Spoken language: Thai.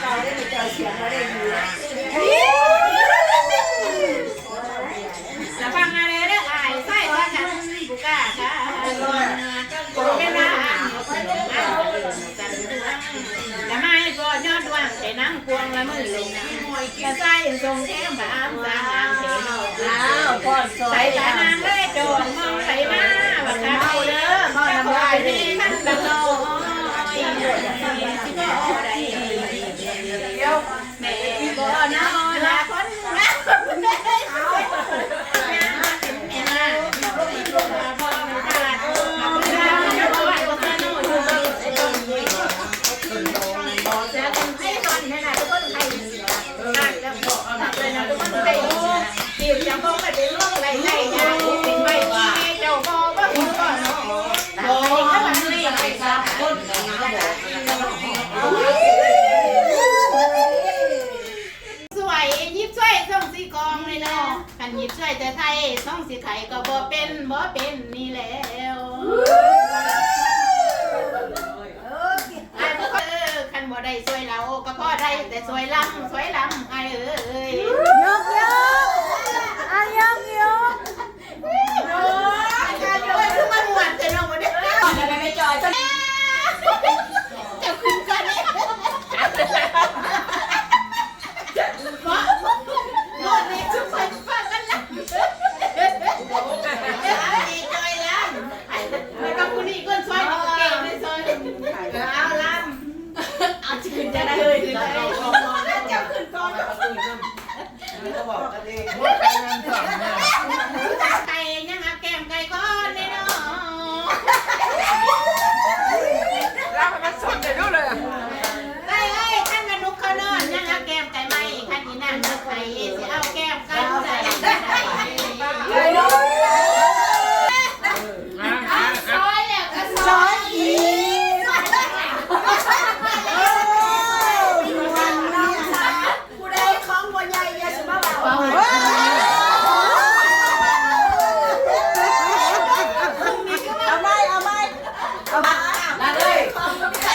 เก่าได้มีจอเสียงมาได้ดีแล้วฟังอะไรเรื่องอายใส่ว่ากันบุก้าค่ะโกเวลาแล้วไม่ก็ยอดวางใส่น้ำกวงละมือลงกระใส่ทรงแก้มบามสางามเทนออ้าวก่อนซอใส่ตานางเลยโดนมองใส่มาว่าข้าเด้อ ส่งสีกองเลยนะกันยิบช่วยแต่ไทยส่งสีไทยก็บ่เป็นบ่เป็นนี่แล้วไอ้พวกเออคันบ่ได้ช่วยเราก็พอได้แต่ช่วยลำช่วยลำไอ้เอ้ยยกยกอะยกยก โอ้ยการเอ้ยคือมาหวนแต่น้องบ่ได้ จะไปไม่จอยจะ จะขึ้นกันเนี่ยบ่หมดนี่ทุกคนฟังกันละดีใจแล้วแล้วก็ผู้นี้ก็ช่วยนี่ก็เก่งเลยช่วยเอาลำเอาจะขึ้นจะได้เลยขึ้นเลยเจ้าขึ้นก่อน ไก่ยังเอาแก้มไก่ก้อนเลยเนาะแล้วมันสนใจด้วย 来来。